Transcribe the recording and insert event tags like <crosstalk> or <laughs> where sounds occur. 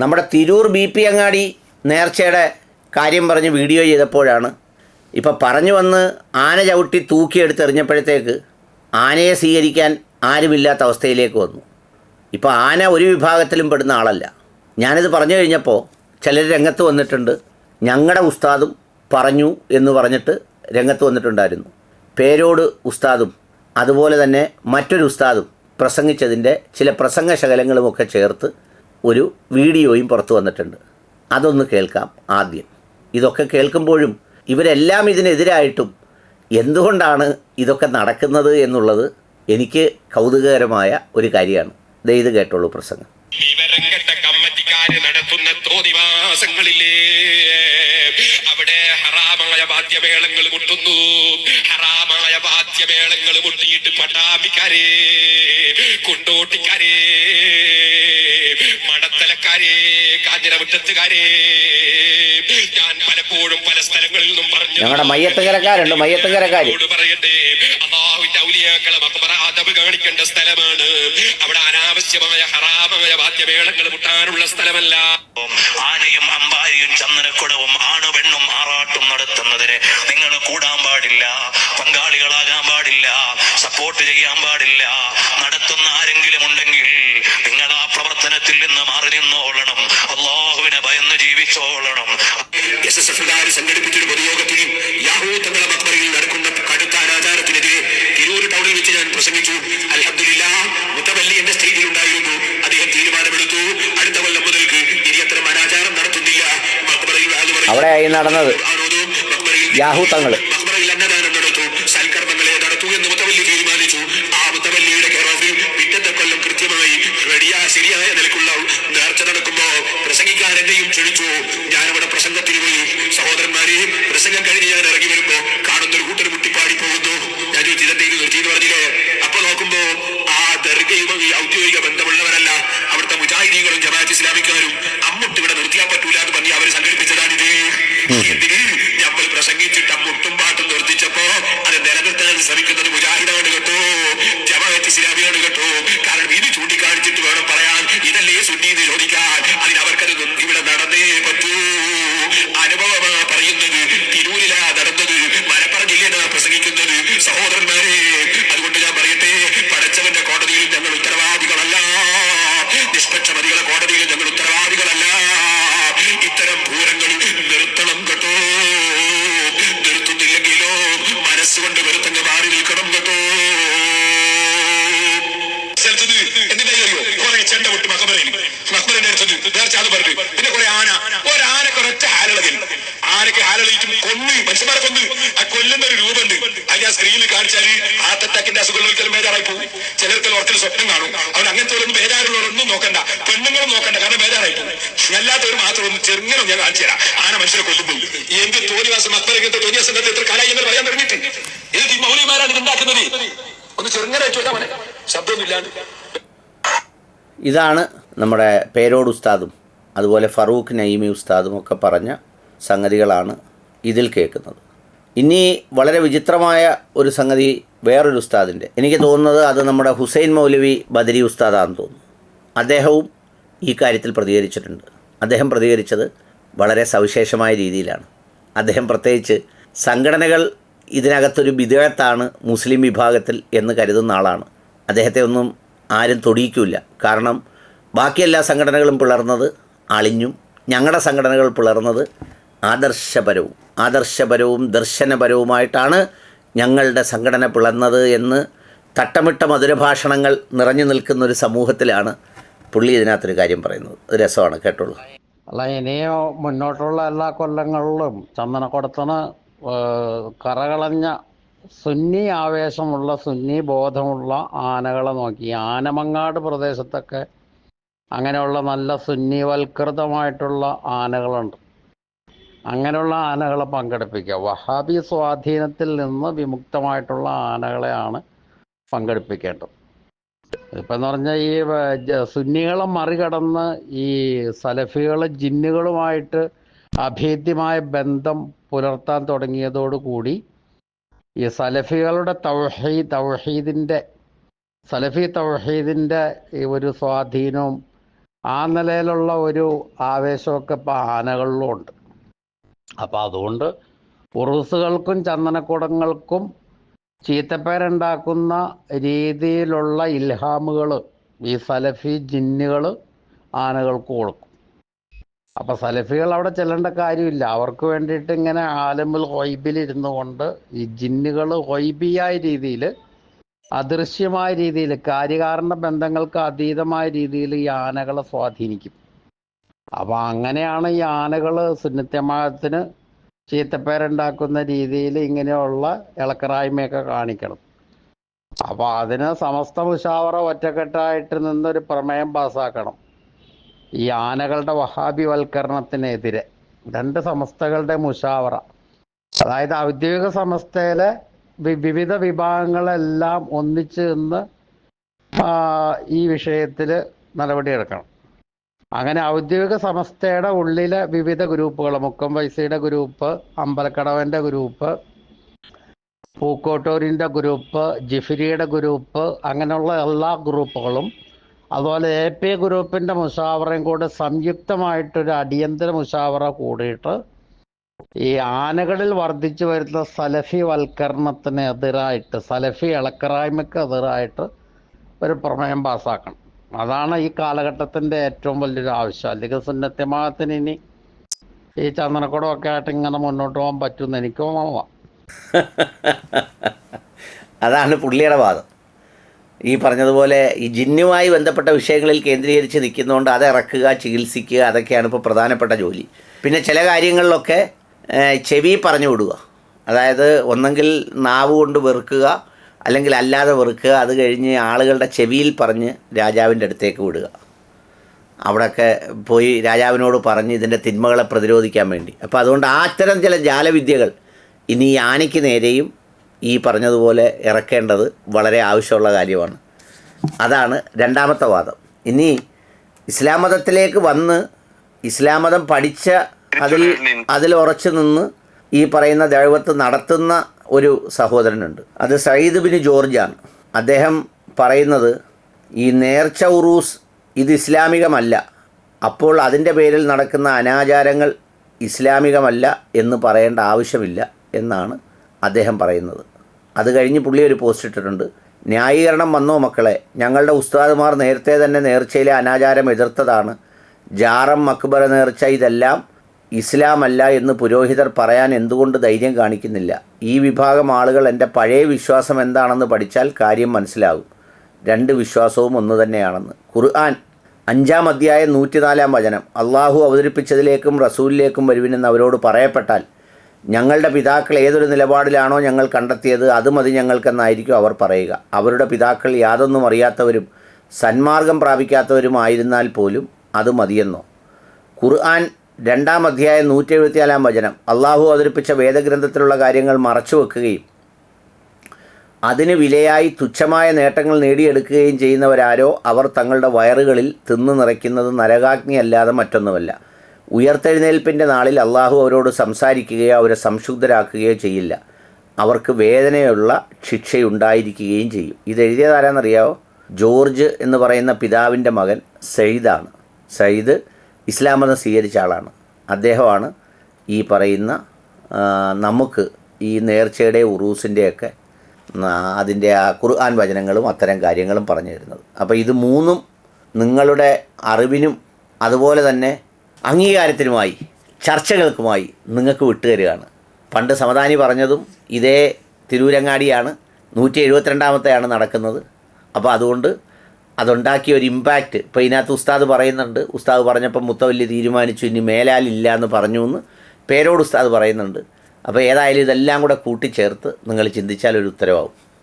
നമ്മുടെ Tirur B P അങ്ങാടി നേർച്ചയുടെ കാര്യം പറഞ്ഞ് വീഡിയോ ചെയ്തപ്പോഴാണ് ഇപ്പോൾ പറഞ്ഞു വന്ന് ആന ചവിട്ടി തൂക്കിയെടുത്തെറിഞ്ഞപ്പോഴത്തേക്ക് ആനയെ സ്വീകരിക്കാൻ ആരുമില്ലാത്ത അവസ്ഥയിലേക്ക് വന്നു. ഇപ്പോൾ ആന ഒരു വിഭാഗത്തിലും പെടുന്ന ആളല്ല. ഞാനിത് പറഞ്ഞു കഴിഞ്ഞപ്പോൾ ചിലർ രംഗത്ത് വന്നിട്ടുണ്ട്. ഞങ്ങളുടെ ഉസ്താദും പറഞ്ഞു എന്ന് പറഞ്ഞിട്ട് രംഗത്ത് വന്നിട്ടുണ്ടായിരുന്നു. പേരോട് ഉസ്താദും അതുപോലെ തന്നെ മറ്റൊരു ഉസ്താദും പ്രസംഗിച്ചതിന്റെ ചില പ്രസംഗ ശകലങ്ങളുമൊക്കെ ചേർത്ത് ഒരു വീഡിയോയും പുറത്തു വന്നിട്ടുണ്ട്. അതൊന്ന് കേൾക്കാം ആദ്യം. ഇതൊക്കെ കേൾക്കുമ്പോഴും ഇവരെല്ലാം ഇതിനെതിരായിട്ടും എന്തുകൊണ്ടാണ് ഇതൊക്കെ നടക്കുന്നത് എന്നുള്ളത് എനിക്ക് കൗതുകകരമായ ഒരു കാര്യമാണ്. ഇത് കേട്ടോളൂ പ്രസംഗം. വിവരം കെട്ട കമ്മറ്റിക്കാര് നടത്തുന്ന തോതിവാസങ്ങളില്ലേ അവിടെ ഹറാമായ വാദ്യമേളങ്ങൾ മുട്ടുന്നു. ഹറാമായ വാദ്യമേളങ്ങൾ മുട്ടിയിട്ട് പട്ടാമ്പിക്കാരേ കൊണ്ടോട്ടിക്കാരേ കാഞ്ഞിരമുറ്റത്തുകാരേ ഞാൻ പലപ്പോഴും പല സ്ഥലങ്ങളിൽ നിന്നും പറഞ്ഞു ഞങ്ങളുടെ മയ്യത്തുകരക്കാരുണ്ട് മയ്യത്തുകരക്കാർ അവരോട് പറയട്ടെ അള്ളാഹുവിന്റെ ഔലിയാക്കളെ മക്ബറ അദബ് കാണിക്കേണ്ട സ്ഥലമാണ്. അവിടെ അനാവശ്യമായ ഹറാമമായ വാദ്യമേളങ്ങൾ മുട്ടാനുള്ള സ്ഥലമല്ല. ആനയും അമ്പാരിയും ചന്ദനക്കുടവും ആണ് പെണ്ണും ആറാട്ടും നടത്തുന്നതിന് നിങ്ങൾ കൂടാൻ പാടില്ല പങ്കാളികളാകാൻ പാടില്ല സപ്പോർട്ട് ചെയ്യാൻ പാടില്ല. നടത്തുന്ന ആരെങ്കിലും ഉണ്ടെങ്കിൽ നിങ്ങൾ ആ പ്രവർത്തനത്തിൽ നിന്ന് മാറി നിന്നോളണം. അള്ളാഹുവിനെ ജീവിച്ചോളണം എസ് എസ് എഫുകാർ സംഘടിപ്പിച്ചൊരു പൊതുയോഗത്തിൽ യാഹൂ തങ്ങളുടെ മക്ബറയിൽ നടക്കുന്ന കടുത്ത അനാചാരത്തിനെതിരെ തിരൂർ ടൗണിൽ വെച്ച് ഞാൻ പ്രസംഗിച്ചു. അൽഹബ്ദുലില്ല മുത്തവല്ലി എന്റെ സ്റ്റേജിൽ ഉണ്ടായിരുന്നു അദ്ദേഹം തീരുമാനമെടുത്തു. അടുത്ത കൊല്ലം മുതൽക്ക് ഇനി അത്തരം അനാചാരം നടത്തുന്നില്ല. മക്ബറയിൽ. അവിടെയായി നടന്നത് യാഹൂ തങ്ങൾ. സഹോദരന്മാരെ പ്രസംഗം കഴിഞ്ഞ് ഞാൻ ഇറങ്ങി വരുമ്പോ കാണുന്ന ഒരു കൂട്ടർ മുട്ടിപ്പാടി പോകുന്നു. ഞാൻ ചോദിച്ചു നിർത്തി എന്ന് പറഞ്ഞില്ലേ? അപ്പൊ നോക്കുമ്പോ ആ ദർഗയും ഈ ഔദ്യോഗിക ബന്ധമുള്ളവരല്ല. അവിടുത്തെ മുജാഹിദീകളും ജമാഅത്ത് ഇസ്ലാമിക്കാരും അമ്മുട്ട് ഇവിടെ നിർത്തിയാൻ പറ്റൂല എന്ന് പറഞ്ഞ് അവർ സംഘടിപ്പിച്ചതാണിത്. ഇതിന് നമ്മൾ പ്രസംഗിച്ചിട്ട് അമ്മുട്ടും പാട്ടും നിർത്തിച്ചപ്പോ അത് നിലനിർത്താൻ ശ്രമിക്കുന്നത് മക്കബറയിൽ മക്കബറിന്റെ അടുത്തത് നേർച്ച അത് പറഞ്ഞു പിന്നെ കുറെ ആന. ഒരാനക്ക് ഒരൊറ്റ ഹാലളകിൽ ആനക്ക് ഹാലളിയിട്ടും കൊന്ന്. മനുഷ്യന്മാരെ കൊന്ന്. ആ കൊല്ലുന്ന ഒരു രൂപമുണ്ട്. അത് ആ സ്ക്രീനിൽ കാണിച്ചാൽ ഹാർട്ട് അറ്റാക്കിന്റെ അസുഖങ്ങൾക്കെല്ലാം ബേജാറായി പോകും. ചിലർക്ക് ഓർക്കൽ സ്വപ്നം കാണും. അവൻ അങ്ങനത്തെ ഒരു ബേജാറുള്ളവരൊന്നും നോക്കണ്ട. പെണ്ണുങ്ങളും നോക്കണ്ട. കാരണം ബേജാറായി പോകും. അല്ലാത്തവർ മാത്രം ഒന്ന് ചെറുങ്ങനെ ഞാൻ കാണിച്ചു ആന മനുഷ്യരെ കൊല്ലുമ്പോൾ എന്ത് തോന്നിവാസം മക്കളെ തോന്നിവാസം എത്ര കാലായി എന്ന് പറയാൻ തുടങ്ങിയിട്ട്. ഇത് ഈ മൗലിമാരാണ് ഇത് ഒന്ന് ചെറുങ്ങനെ ചോദിച്ചാൽ മതി ശബ്ദമൊന്നുമില്ലാണ്ട്. ഇതാണ് നമ്മുടെ പേരോട് ഉസ്താദും അതുപോലെ ഫറൂഖ് നയിമി ഉസ്താദും ഒക്കെ പറഞ്ഞ സംഗതികളാണ് ഇതിൽ കേൾക്കുന്നത്. ഇനി വളരെ വിചിത്രമായ ഒരു സംഗതി വേറൊരു ഉസ്താദിന്റെ. എനിക്ക് തോന്നുന്നത് അത് നമ്മുടെ ഹുസൈൻ മൗലവി ബദരി ഉസ്താദാണെന്ന് തോന്നുന്നു. അദ്ദേഹവും ഈ കാര്യത്തിൽ പ്രതികരിച്ചിട്ടുണ്ട്. അദ്ദേഹം പ്രതികരിച്ചത് വളരെ സവിശേഷമായ രീതിയിലാണ്. അദ്ദേഹം പ്രത്യേകിച്ച് സംഘടനകൾ ഇതിനകത്തൊരു വിധേയത്താണ് മുസ്ലിം വിഭാഗത്തിൽ എന്ന് കരുതുന്ന ആളാണ്. അദ്ദേഹത്തെ ഒന്നും ആരും തൊടിയിക്കില്ല കാരണം ബാക്കി എല്ലാ സംഘടനകളും പിളർന്നത് അളിഞ്ഞും ഞങ്ങളുടെ സംഘടനകൾ പിളർന്നത് ആദർശപരവും ആദർശപരവും ദർശനപരവുമായിട്ടാണ് ഞങ്ങളുടെ സംഘടന പിളർന്നത് എന്ന് തട്ടമിട്ട മധുരഭാഷണങ്ങൾ നിറഞ്ഞു നിൽക്കുന്ന ഒരു സമൂഹത്തിലാണ് പുള്ളി ഇതിനകത്തൊരു കാര്യം പറയുന്നത്. അത് രസമാണ് കേട്ടോളൂ. അല്ല ഇനിയോ മുന്നോട്ടുള്ള എല്ലാ കൊല്ലങ്ങളിലും ചന്ദനക്കുടത്തിന് കറകളഞ്ഞ സുന്നി ആവേശമുള്ള സുന്നി ബോധമുള്ള ആനകളെ നോക്കി. ആനമങ്ങാട് പ്രദേശത്തൊക്കെ അങ്ങനെയുള്ള നല്ല സുന്നിവൽകൃതമായിട്ടുള്ള ആനകളുണ്ട്. അങ്ങനെയുള്ള ആനകളെ പങ്കെടുപ്പിക്കുക. വഹാബി സ്വാധീനത്തിൽ നിന്ന് വിമുക്തമായിട്ടുള്ള ആനകളെയാണ് പങ്കെടുപ്പിക്കേണ്ടത്. ഇപ്പം എന്ന് പറഞ്ഞാൽ ഈ സുന്നികളെ മറികടന്ന് ഈ സലഫികൾ ജിന്നുകളുമായിട്ട് അഭേദ്യമായ ബന്ധം പുലർത്താൻ തുടങ്ങിയതോടുകൂടി ഈ സലഫികളുടെ തൗഹീദ് തൗഹീദിന്റെ സലഫി തൗഹീദിന്റെ ഒരു സ്വാധീനവും ആ നിലയിലുള്ള ഒരു ആവേശമൊക്കെ ഇപ്പം ആനകളിലും ഉണ്ട്. അപ്പം അതുകൊണ്ട് ഉറുസുകൾക്കും ചന്ദനക്കുടങ്ങൾക്കും ചീത്തപ്പേരുണ്ടാക്കുന്ന രീതിയിലുള്ള ഇൽഹാമുകൾ ഈ സലഫി ജിന്നുകൾ ആനകൾക്ക് കൊടുക്കും. അപ്പം സലഫികൾ അവിടെ ചെല്ലേണ്ട കാര്യമില്ല. അവർക്ക് വേണ്ടിയിട്ട് ഇങ്ങനെ ആലമുൽ ഹൊയ്ബിൽ ഇരുന്നു കൊണ്ട് ഈ ജിന്നുകൾ ഹൊയ്ബിയായ രീതിയിൽ അദൃശ്യമായ രീതിയിൽ കാര്യകാരണ ബന്ധങ്ങൾക്ക് അതീതമായ രീതിയിൽ ഈ ആനകളെ സ്വാധീനിക്കും. അപ്പോൾ അങ്ങനെയാണ് ഈ ആനകൾ സുന്നത്യമാകത്തിന് ചീത്തപ്പേരുണ്ടാക്കുന്ന രീതിയിൽ ഇങ്ങനെയുള്ള ഇളക്കറായ്മയൊക്കെ കാണിക്കണം. അപ്പോൾ അതിന് സമസ്ത മുഷാവറ ഒറ്റക്കെട്ടായിട്ട് നിന്നൊരു പ്രമേയം പാസ്സാക്കണം ഈ ആനകളുടെ വഹാബിവൽക്കരണത്തിനെതിരെ. രണ്ട് സമസ്തകളുടെ മുഷാവറ അതായത് ഔദ്യോഗിക സമസ്തയിലെ വിവിധ വിഭാഗങ്ങളെല്ലാം ഒന്നിച്ച് നിന്ന് ഈ വിഷയത്തിൽ നടപടിയെടുക്കണം. അങ്ങനെ ഔദ്യോഗിക സമസ്തയുടെ ഉള്ളിലെ വിവിധ ഗ്രൂപ്പുകൾ മുക്കം വൈസിയുടെ ഗ്രൂപ്പ് അമ്പലക്കടവന്റെ ഗ്രൂപ്പ് പൂക്കോട്ടൂരിന്റെ ഗ്രൂപ്പ് ജിഫിരിയുടെ ഗ്രൂപ്പ് അങ്ങനെയുള്ള എല്ലാ ഗ്രൂപ്പുകളും അതുപോലെ എ പി ഗ്രൂപ്പിന്റെ മുഷാവറയും കൂടെ സംയുക്തമായിട്ടൊരു അടിയന്തര മുഷാവറ കൂടിയിട്ട് ഈ ആനകളിൽ വർദ്ധിച്ചു വരുന്ന സലഫി വൽക്കരണത്തിന് എതിരായിട്ട് സലഫി ഇളക്കറായ്മയ്ക്ക് എതിരായിട്ട് ഒരു പ്രമേയം പാസ്സാക്കണം അതാണ് ഈ കാലഘട്ടത്തിന്റെ ഏറ്റവും വലിയൊരു ആവശ്യം. അല്ലെങ്കിൽ സുന്നത്യമാകത്തിന് ഇനി ഈ ചന്ദനക്കുടമൊക്കെ ആയിട്ട് ഇങ്ങനെ മുന്നോട്ട് പോകാൻ പറ്റുമെന്ന് എനിക്ക് തോന്നാം <laughs> അതാണ് പുള്ളിയുടെ വാദം. ഈ പറഞ്ഞതുപോലെ ഈ ജിന്നുമായി ബന്ധപ്പെട്ട വിഷയങ്ങളിൽ കേന്ദ്രീകരിച്ച് നിൽക്കുന്നതുകൊണ്ട് അത് ഇറക്കുക ചികിത്സിക്കുക അതൊക്കെയാണ് ഇപ്പോൾ പ്രധാനപ്പെട്ട ജോലി. പിന്നെ ചില കാര്യങ്ങളിലൊക്കെ ചെവി പറഞ്ഞു വിടുക അതായത് ഒന്നെങ്കിൽ നാവ് കൊണ്ട് വെറുക്കുക അല്ലെങ്കിൽ അല്ലാതെ വെറുക്കുക അത് കഴിഞ്ഞ് ആളുകളുടെ ചെവിയിൽ പറഞ്ഞ് രാജാവിന്റെ അടുത്തേക്ക് വിടുക. അവിടെയൊക്കെ പോയി രാജാവിനോട് പറഞ്ഞ് ഇതിന്റെ തിന്മകളെ പ്രതിരോധിക്കാൻ വേണ്ടി. അപ്പോൾ അതുകൊണ്ട് ആ അത്തരം ചില ജാലവിദ്യകൾ ഇനി ഈ ആനയ്ക്ക് നേരെയും ഈ പറഞ്ഞതുപോലെ ഇറക്കേണ്ടത് വളരെ ആവശ്യമുള്ള കാര്യമാണ്. അതാണ് രണ്ടാമത്തെ വാദം. ഇനി ഇസ്ലാം മതത്തിലേക്ക് വന്ന് ഇസ്ലാം മതം പഠിച്ച അതിൽ അതിൽ ഉറച്ചു നിന്ന് ഈ പറയുന്ന ദൈവത്ത് നടത്തുന്ന ഒരു സഹോദരനുണ്ട്. അത് സയ്യിദ് ബിൻ ജോർജാണ്. അദ്ദേഹം പറയുന്നത് ഈ നേർച്ച ഉറൂസ് ഇത് ഇസ്ലാമികമല്ല. അപ്പോൾ അതിന്റെ പേരിൽ നടക്കുന്ന അനാചാരങ്ങൾ ഇസ്ലാമികമല്ല എന്ന് പറയേണ്ട ആവശ്യമില്ല എന്നാണ് അദ്ദേഹം പറയുന്നത്. അത് കഴിഞ്ഞ് പുള്ളി ഒരു പോസ്റ്റ് ഇട്ടിട്ടുണ്ട്. ന്യായീകരണം വന്നോ മക്കളെ? ഞങ്ങളുടെ ഉസ്താദുമാർ നേരത്തെ തന്നെ നേർച്ചയിലെ അനാചാരം എതിർത്തതാണ്. ജാറം മക്ബറ നേർച്ച ഇതെല്ലാം ഇസ്ലാമല്ല എന്ന് പുരോഹിതർ പറയാൻ എന്തുകൊണ്ട് ധൈര്യം കാണിക്കുന്നില്ല? ഈ വിഭാഗം ആളുകൾ എന്റെ പഴയ വിശ്വാസം എന്താണെന്ന് പഠിച്ചാൽ കാര്യം മനസ്സിലാകും. രണ്ട് വിശ്വാസവും ഒന്ന് തന്നെയാണെന്ന്. ഖുർആൻ അഞ്ചാം അധ്യായം നൂറ്റിനാലാം വചനം. അള്ളാഹു അവതരിപ്പിച്ചതിലേക്കും റസൂലിലേക്കും വരുവിനെന്ന് അവരോട് പറയപ്പെട്ടാൽ ഞങ്ങളുടെ പിതാക്കൾ ഏതൊരു നിലപാടിലാണോ ഞങ്ങൾ കണ്ടെത്തിയത് അത് മതി ഞങ്ങൾക്കെന്നായിരിക്കും അവർ പറയുക. അവരുടെ പിതാക്കൾ യാതൊന്നും അറിയാത്തവരും സന്മാർഗം പ്രാപിക്കാത്തവരുമായിരുന്നാൽ പോലും അത് മതിയെന്നോ? ഖുർആൻ രണ്ടാം അധ്യായം നൂറ്റി എഴുപത്തിനാലാം വചനം. അള്ളാഹു അവതരിപ്പിച്ച വേദഗ്രന്ഥത്തിലുള്ള കാര്യങ്ങൾ മറച്ചു വെക്കുകയും അതിന് വിലയായി തുച്ഛമായ നേട്ടങ്ങൾ നേടിയെടുക്കുകയും ചെയ്യുന്നവരാരോ അവർ തങ്ങളുടെ വയറുകളിൽ തിന്നു നിറയ്ക്കുന്നത് നരകാഗ്നിയല്ലാതെ മറ്റൊന്നുമല്ല. ഉയർത്തെഴുന്നേൽപ്പിന്റെ നാളിൽ അള്ളാഹു അവരോട് സംസാരിക്കുകയോ അവരെ സംശുദ്ധരാക്കുകയോ ചെയ്യില്ല. അവർക്ക് വേദനയുള്ള ശിക്ഷയുണ്ടായിരിക്കുകയും ചെയ്യും. ഇത് എഴുതിയതാരാന്നറിയാവോ ജോർജ് എന്ന് പറയുന്ന പിതാവിന്റെ മകൻ സയ്യിദാണ്. സയ്യിദ് ഇസ്ലാം മതം സ്വീകരിച്ച ആളാണ്. അദ്ദേഹമാണ് ഈ പറയുന്ന നമുക്ക് ഈ നേർച്ചയുടെ ഉറൂസിന്റെയൊക്കെ അതിന്റെ ആ ഖുർആൻ വചനങ്ങളും അത്തരം കാര്യങ്ങളും പറഞ്ഞു തരുന്നത്. അപ്പോൾ ഇത് മൂന്നും നിങ്ങളുടെ അറിവിനും അതുപോലെ തന്നെ അംഗീകാരത്തിനുമായി ചർച്ചകൾക്കുമായി നിങ്ങൾക്ക് വിട്ടുതരികയാണ്. പണ്ട് സമദാനി പറഞ്ഞതും ഇതേ തിരൂരങ്ങാടിയാണ് നൂറ്റി എഴുപത്തിരണ്ടാമത്തെയാണ് നടക്കുന്നത്. അപ്പോൾ അതുകൊണ്ട് അതുണ്ടാക്കിയ ഒരു ഇമ്പാക്റ്റ് ഇപ്പോൾ ഇതിനകത്ത് ഉസ്താദ് പറയുന്നുണ്ട്. ഉസ്താദ് പറഞ്ഞപ്പോൾ മുത്തവല്ലി തീരുമാനിച്ചു ഇനി മേലാലില്ല എന്ന് പറഞ്ഞു എന്ന് പേരോട് ഉസ്താദ് പറയുന്നുണ്ട്. അപ്പോൾ ഏതായാലും ഇതെല്ലാം കൂടെ കൂട്ടിച്ചേർത്ത് നിങ്ങൾ ചിന്തിച്ചാൽ ഒരു ഉത്തരവാകും